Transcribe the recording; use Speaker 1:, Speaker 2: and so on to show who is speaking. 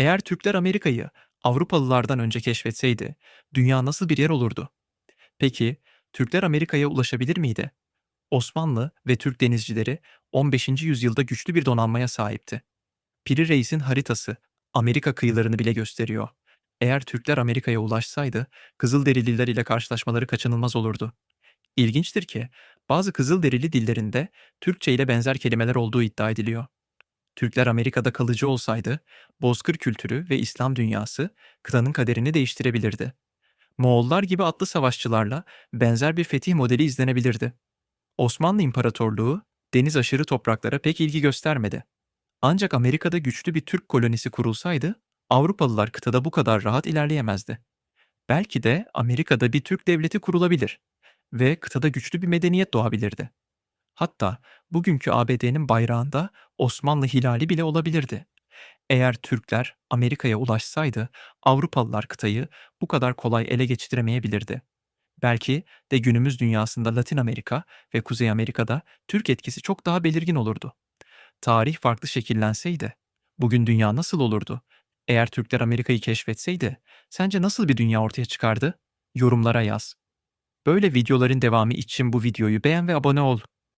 Speaker 1: Eğer Türkler Amerika'yı Avrupalılardan önce keşfetseydi, dünya nasıl bir yer olurdu? Peki, Türkler Amerika'ya ulaşabilir miydi? Osmanlı ve Türk denizcileri 15. yüzyılda güçlü bir donanmaya sahipti. Piri Reis'in haritası Amerika kıyılarını bile gösteriyor. Eğer Türkler Amerika'ya ulaşsaydı, Kızılderililer ile karşılaşmaları kaçınılmaz olurdu. İlginçtir ki, bazı Kızılderili dillerinde Türkçe ile benzer kelimeler olduğu iddia ediliyor. Türkler Amerika'da kalıcı olsaydı, Bozkır kültürü ve İslam dünyası kıtanın kaderini değiştirebilirdi. Moğollar gibi atlı savaşçılarla benzer bir fetih modeli izlenebilirdi. Osmanlı İmparatorluğu deniz aşırı topraklara pek ilgi göstermedi. Ancak Amerika'da güçlü bir Türk kolonisi kurulsaydı, Avrupalılar kıtada bu kadar rahat ilerleyemezdi. Belki de Amerika'da bir Türk devleti kurulabilir ve kıtada güçlü bir medeniyet doğabilirdi. Hatta bugünkü ABD'nin bayrağında Osmanlı hilali bile olabilirdi. Eğer Türkler Amerika'ya ulaşsaydı, Avrupalılar kıtayı bu kadar kolay ele geçiremeyebilirdi. Belki de günümüz dünyasında Latin Amerika ve Kuzey Amerika'da Türk etkisi çok daha belirgin olurdu. Tarih farklı şekillenseydi, bugün dünya nasıl olurdu? Eğer Türkler Amerika'yı keşfetseydi, sence nasıl bir dünya ortaya çıkardı? Yorumlara yaz. Böyle videoların devamı için bu videoyu beğen ve abone ol.